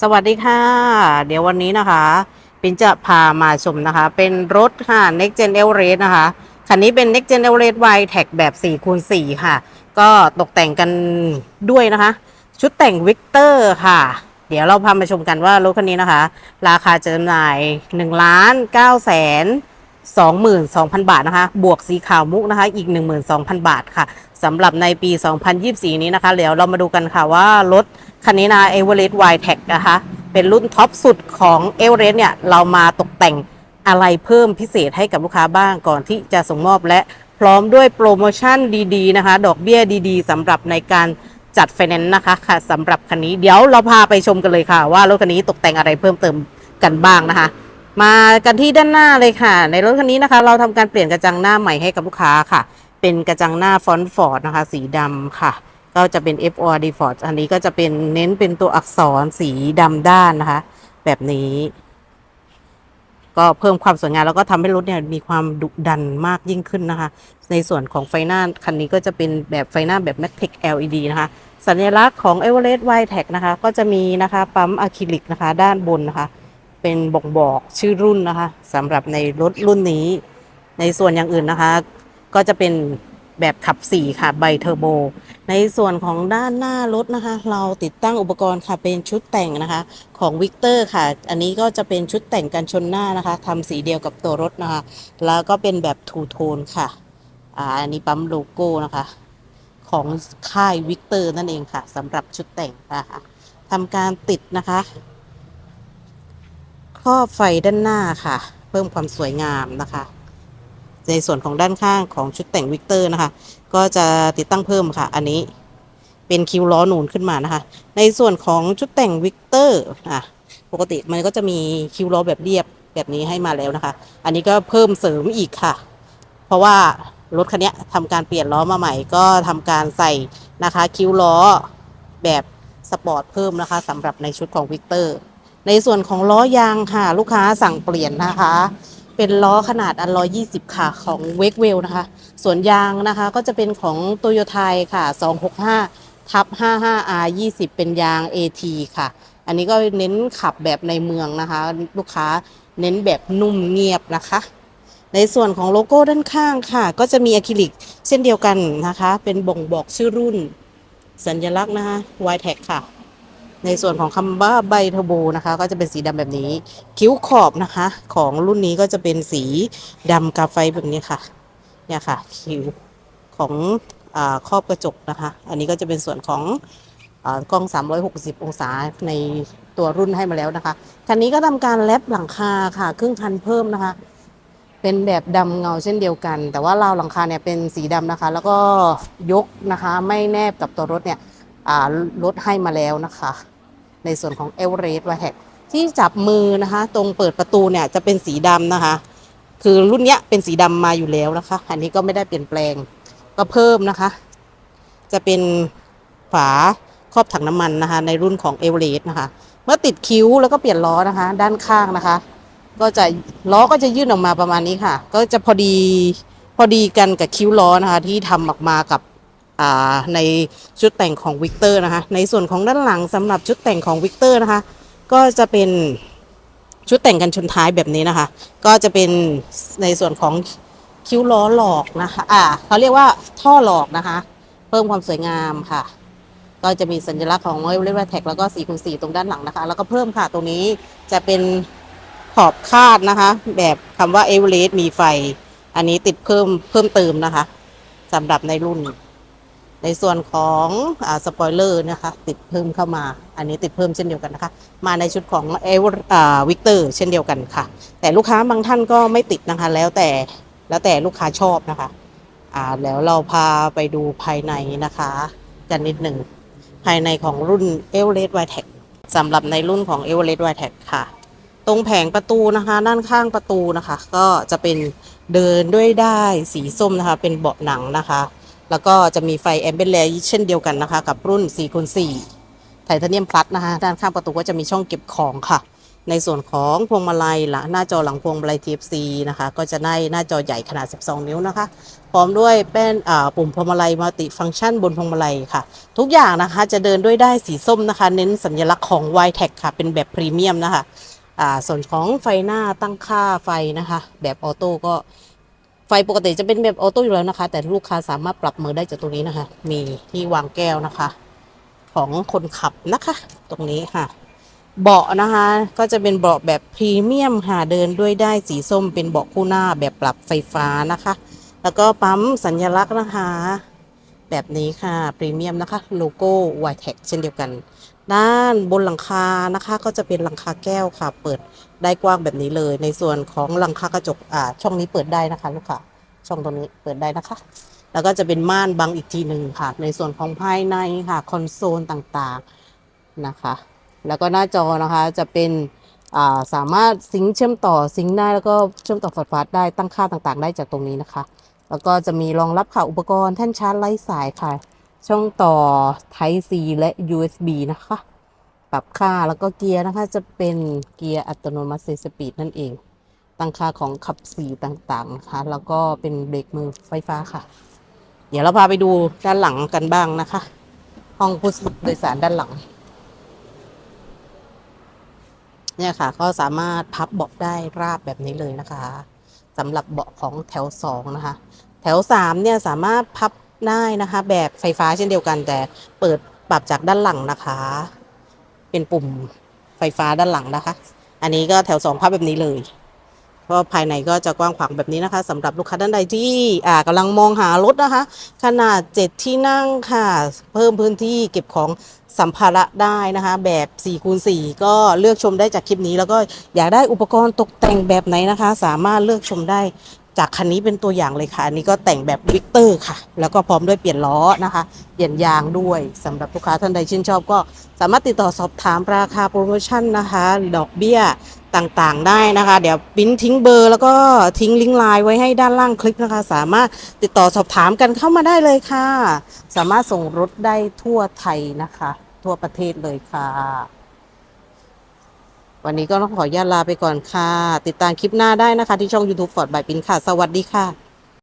สวัสดีค่ะ เดี๋ยววันนี้นะคะปินจะพามาชมนะคะ เป็นรถค่ะ Next Gen e v e r e s t นะคะ คันนี้เป็น Next Gen e v e r e s t Y Tech แบบ4คูณ4ค่ะ ก็ตกแต่งกันด้วยนะคะ ชุดแต่งวิกเตอร์ค่ะ เดี๋ยวเราพามาชมกันว่ารถคันนี้นะคะ ราคาจะจำหน่าย1ล้าน9แสน22,000 บาทนะคะ บวกสีขาวมุกนะคะ อีก 12,000 บาทค่ะ สำหรับในปี 2024 นี้นะคะ เดี๋ยวเรามาดูกันค่ะว่ารถคันนี้นะ e v e r e s t Y Tech นะคะเป็นรุ่นท็อปสุดของ e v e r e s t เนี่ยเรามาตกแต่งอะไรเพิ่มพิเศษให้กับลูกค้าบ้างก่อนที่จะส่งมอบและพร้อมด้วยโปรโมชั่นดีๆนะคะ ดอกเบี้ยดีๆสำหรับในการจัดไฟแนนซ์นะคะค่ะสำหรับคันนี้เดี๋ยวเราพาไปชมกันเลยค่ะ ว่ารถคันนี้ตกแต่งอะไรเพิ่มเติมกันบ้างนะคะ มากันที่ด้านหน้าเลยค่ะ ในรถคันนี้นะคะ เราทำการเปลี่ยนกระจังหน้าใหม่ให้กับลูกค้าค่ะ เป็นกระจังหน้าฟอนต์ฟอร์ดนะคะ สีดำค่ะ ก็จะเป็น F O R D Ford อันนี้ก็จะเป็นเน้นเป็นตัวอักษรสีดำด้านนะคะ แบบนี้ ก็เพิ่มความสวยงามแล้วก็ทำให้รถเนี่ยมีความดุดันมากยิ่งขึ้นนะคะ ในส่วนของไฟหน้าคันนี้ก็จะเป็นแบบไฟหน้าแบบ Matic LED นะคะ สัญลักษณ์ของ e v e r e s t Y Tech นะคะ ก็จะมีนะคะปั๊มอะคริลิกนะคะ ด้านบนนะคะ เป็นบ่งบอกชื่อรุ่นนะคะสำหรับในรถรุ่นนี้ในส่วนอย่างอื่นนะคะ ก็จะเป็นแบบขับ 4 ค่ะ ใบเทอร์โบ ในส่วนของด้านหน้ารถนะคะ เราติดตั้งอุปกรณ์ค่ะเป็นชุดแต่งนะคะ ของวิกเตอร์ค่ะ อันนี้ก็จะเป็นชุดแต่งกันชนหน้านะคะทำสีเดียวกับตัวรถนะคะ แล้วก็เป็นแบบทูโทนค่ะอ่าอันนี้ปั๊มโลโก้นะคะ ของค่ายวิกเตอร์นั่นเองค่ะสำหรับชุดแต่งนะคะทำการติดนะคะครอบไฟด้านหน้าค่ะ เพิ่มความสวยงามนะคะ ในส่วนของด้านข้างของชุดแต่งวิกเตอร์นะคะ ก็จะติดตั้งเพิ่มค่ะ อันนี้เป็นคิวล้อหนุนขึ้นมานะคะ ในส่วนของชุดแต่งวิกเตอร์อะปกติมันก็จะมีคิวล้อแบบเรียบแบบนี้ให้มาแล้วนะคะ อันนี้ก็เพิ่มเสริมอีกค่ะ เพราะว่ารถคันนี้ทำการเปลี่ยนล้อมาใหม่ ก็ทำการใส่นะคะ คิวล้อแบบสปอร์ตเพิ่มนะคะสำหรับในชุดของวิกเตอร์ ในส่วนของล้อยางค่ะ ลูกค้าสั่งเปลี่ยนนะคะ เป็นล้อขนาดอัน120ค่ะของเวกเวลนะคะ ส่วนยางนะคะก็จะเป็นของโตโยไทยค่ะ265ทับ 55R 20เป็นยาง AT ค่ะ อันนี้ก็เน้นขับแบบในเมืองนะคะ ลูกค้าเน้นแบบนุ่มเงียบนะคะ ในส่วนของโลโก้ด้านข้างค่ะ ก็จะมีอะคริลิกเช่นเดียวกันนะคะ เป็นบ่งบอกชื่อรุ่น สัญลักษณ์นะคะ y t e c ค่ะ ในส่วนของคำว่าใบทอร์โบนะคะ ก็จะเป็นสีดำแบบนี้ คิ้วขอบนะคะ ของรุ่นนี้ก็จะเป็นสีดำกาไฟแบบนี้ค่ะ เนี่ยค่ะ คิ้วของอครอบกระจกนะคะ อันนี้ก็จะเป็นส่วนของอกล้อง 360 องศาในตัวรุ่นให้มาแล้วนะคะ คันนี้ก็ทำการแลบหลังคาค่ะ ครึ่งคันเพิ่มนะคะ เป็นแบบดำเงาเช่นเดียวกัน แต่ว่าราวหลังคาเนี่ยเป็นสีดำนะคะ แล้วก็ยกนะคะ ไม่แนบกับตัวรถเนี่ยลดให้มาแล้วนะคะ ในส่วนของเอเวอเรสต์วาแฮกที่จับมือนะคะ ตรงเปิดประตูเนี่ยจะเป็นสีดำนะคะ คือรุ่นเนี้ยเป็นสีดำมาอยู่แล้วนะคะ อันนี้ก็ไม่ได้เปลี่ยนแปลงก็เพิ่มนะคะ จะเป็นฝาครอบถังน้ำมันนะคะ ในรุ่นของเอเวอเรสต์นะคะ เมื่อติดคิ้วแล้วก็เปลี่ยนล้อนะคะ ด้านข้างนะคะ ก็จะล้อก็จะยื่นออกมาประมาณนี้ค่ะ ก็จะพอดีพอดีกันกับคิ้วล้อนะคะ ที่ทำออกมากับ ในชุดแต่งของวิกเตอร์นะคะ ในส่วนของด้านหลังสำหรับชุดแต่งของวิกเตอร์นะคะ ก็จะเป็นชุดแต่งกันชนท้ายแบบนี้นะคะ ก็จะเป็นในส่วนของคิ้วล้อหลอกนะคะ อ่าเขาเรียกว่าท่อหลอกนะคะ เพิ่มความสวยงามค่ะ ก็จะมีสัญลักษณ์ของเรเวอร์แท็กแล้วก็4คูณ4ตรงด้านหลังนะคะ แล้วก็เพิ่มค่ะตรงนี้จะเป็นขอบคาดนะคะ แบบคำว่าเอเวอเรสต์มีไฟ อันนี้ติดเพิ่มเพิ่มเติมนะคะสำหรับในรุ่น ในส่วนของอสปอยเลอร์นะคะติดเพิ่มเข้ามา อันนี้ติดเพิ่มเช่นเดียวกันนะคะ มาในชุดของเอวอร์วิกเตอร์เช่นเดียวกันค่ะ แต่ลูกค้าบางท่านก็ไม่ติดนะคะ แล้วแต่แล้วแต่ลูกค้าชอบนะคะอ่าแล้วเราพาไปดูภายในนะคะ กันนิดหนึ่งภายในของรุ่นเอเวอเรสต์ไวแท็กสำหรับในรุ่นของเอเวอเรสต์ไวแท็กค่ะ ตรงแผงประตูนะคะ ด้านข้างประตูนะคะ ก็จะเป็นเดินด้วยได้สีส้มนะคะ เป็นเบาะหนังนะคะ แล้วก็จะมีไฟแอมเบลเลเช่นเดียวกันนะคะ กับรุ่น4คูณ4ไทเทเนียมพลัสนะคะ ด้านข้างประตูก็จะมีช่องเก็บของค่ะ ในส่วนของพวงมาลัยหลังหน้าจอหลังพวงมาลัย TFC นะคะ ก็จะได้หน้าจอใหญ่ขนาด 12 นิ้วนะคะ พร้อมด้วยแป้นอ่าปุ่มพวงมาลัยมัลติฟังก์ชันบนพวงมาลัยค่ะ ทุกอย่างนะคะจะเดินด้วยได้สีส้มนะคะ เน้นสัญลักษณ์ของ y t e c ค่ะ เป็นแบบพรีเมียมนะคะอ่าส่วนของไฟหน้าตั้งค่าไฟนะคะ แบบออโต้ก็ ไฟปกติจะเป็นแบบออโต้อยู่แล้วนะคะ แต่ลูกค้าสามารถปรับมือได้จากตรงนี้นะคะ มีที่วางแก้วนะคะ ของคนขับนะคะ ตรงนี้ค่ะ เบาะนะคะ ก็จะเป็นเบาะแบบพรีเมียมค่ะเดินด้วยได้สีส้มเป็นเบาะคู่หน้าแบบปรับไฟฟ้านะคะ แล้วก็ปั๊มสัญลักษณ์นะคะ แบบนี้ค่ะพรีเมียมนะคะโลโก้ y t e c เช่นเดียวกัน ด้านบนหลังคานะคะก็จะเป็นหลังคาแก้วค่ะ เปิดได้กว้างแบบนี้เลย ในส่วนของหลังคากระจกอ่าช่องนี้เปิดได้นะคะลูกค้าช่องตรงนี้เปิดได้นะคะ แล้วก็จะเป็นม่านบังอีกทีหนึ่งค่ะ ในส่วนของภายในค่ะคอนโซลต่างๆนะคะ แล้วก็หน้าจอนะคะจะเป็นอ่าสามารถซิงเชื่อมต่อซิงได้แล้วก็เชื่อมต่อฟาสได้ตั้งค่าต่างๆ ได้จากตรงนี้นะคะ แล้วก็จะมีรองรับค่ะอุปกรณ์แท่นชาร์จไร้สายค่ะ ช่องต่อ Type C และ USB นะคะ ปรับค่าแล้วก็เกียร์นะคะจะเป็นเกียร์อัตโนมัติเซสปีดนั่นเอง ตั้งค่าของขับสีต่างๆนะคะ แล้วก็เป็นเบรกมือไฟฟ้าค่ะ เดี๋ยวเราพาไปดูด้านหลังกันบ้างนะคะ ห้องผู้โดยสารด้านหลัง เนี่ยค่ะ ก็สามารถพับเบาะได้ราบแบบนี้เลยนะคะสำหรับเบาะของแถว2นะคะ แถว3เนี่ยสามารถพับ ได้นะคะ แบบไฟฟ้าเช่นเดียวกันแต่เปิดปรับจากด้านหลังนะคะ เป็นปุ่มไฟฟ้าด้านหลังนะคะ อันนี้ก็แถว2พับแบบนี้เลยก็ภายในก็จะกว้างขวางแบบนี้นะคะสำหรับลูกค้าท่านใดที่อ่ากำลังมองหารถนะคะ ขนาด 7 ที่นั่งค่ะ เพิ่มพื้นที่เก็บของสัมภาระได้นะคะ แบบ4คูณ4ก็เลือกชมได้จากคลิปนี้ แล้วก็อยากได้อุปกรณ์ตกแต่งแบบไหนนะคะ สามารถเลือกชมได้ จากคันนี้เป็นตัวอย่างเลยค่ะ อันนี้ก็แต่งแบบวิกเตอร์ค่ะ แล้วก็พร้อมด้วยเปลี่ยนล้อนะคะ เปลี่ยนยางด้วยสำหรับลูกค้าท่านใดชื่นชอบก็สามารถติดต่อสอบถามราคาโปรโมชั่นนะคะ ดอกเบี้ยต่างๆได้นะคะ เดี๋ยวปิ้นทิ้งเบอร์ แล้วก็ทิ้งลิงก์ไลน์ไว้ให้ด้านล่างคลิปนะคะ สามารถติดต่อสอบถามกันเข้ามาได้เลยค่ะ สามารถส่งรถได้ทั่วไทยนะคะ ทั่วประเทศเลยค่ะ วันนี้ก็ต้องขออนุญาตลาไปก่อนค่ะ ติดตามคลิปหน้าได้นะคะ ที่ช่อง YouTube Ford by ปินค่ะ สวัสดีค่ะ